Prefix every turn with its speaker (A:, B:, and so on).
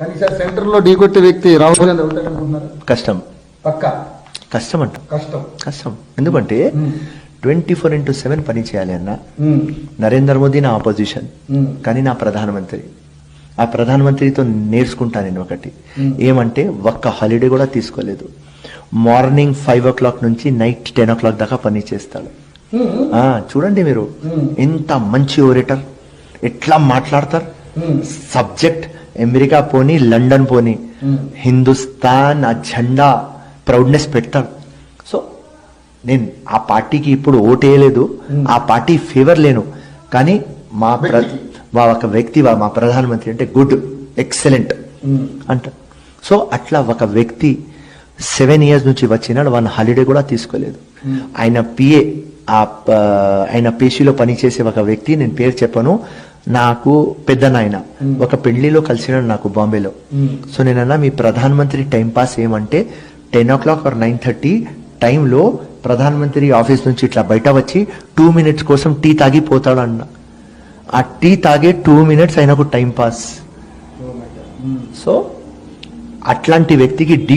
A: కానీ సార్ సెంటర్లో ఢీకొట్టే వ్యక్తి రాహుల్ గాంధీ
B: కష్టం.
A: పక్క?
B: కష్టం అంట.
A: కష్టం.
B: కష్టం. ఎందుకంటే. ట్వంటీ ఫోర్ ఇంటూ సెవెన్ పని చేయాలి అన్న. నరేంద్ర మోదీ నా ఆపోజిషన్ కానీ నా ప్రధానమంత్రి. ఆ ప్రధానమంత్రితో నేర్చుకుంటా నేను ఒకటి. ఏమంటే ఒక్క హాలిడే కూడా తీసుకోలేదు. మార్నింగ్ ఫైవ్ ఓ క్లాక్ నుంచి నైట్ టెన్ ఓ క్లాక్ దాకా పని చేస్తాడు. చూడండి మీరు. ఎంత మంచి ఓరేటర్ ఎట్లా మాట్లాడతారు? సబ్జెక్ట్ అమెరికా పోని లండన్ పోని. హిందుస్థాన్ ఆ జెండా ప్రౌడ్నెస్ పెడతారు సో నేను ఆ పార్టీకి ఇప్పుడు ఓటేయలేదు. ఆ పార్టీ ఫేవర్ లేను కానీ మా ప్ర. మా ఒక వ్యక్తి వా- మా ప్రధానమంత్రి అంటే గుడ్ ఎక్సలెంట్ అంట సో అట్లా ఒక వ్యక్తి సెవెన్ ఇయర్స్ నుంచి వచ్చినాడు వన్ హాలిడే కూడా తీసుకోలేదు. ఆయన పిఏ ఆయన పేషీలో పనిచేసే ఒక వ్యక్తి నేను పేరు చెప్పను నాకు పెద్ద నాయన. ఒక పెళ్ళిలో కలిసినాడు నాకు బాంబేలో. సో నేనన్నా మీ ప్రధానమంత్రి టైం పాస్ ఏమంటే ten o'clock or nine thirty టైంలో ప్రధానమంత్రి ఆఫీస్ నుంచి ఇట్లా బయట వచ్చి టూ మినిట్స్ కోసం టీ తాగి పోతాడు అన్న ఆ టీ తాగే టూ మినిట్స్ ఆయనకు టైం పాస్.
A: Oh.
B: సో అట్లాంటి వ్యక్తికి ఢీ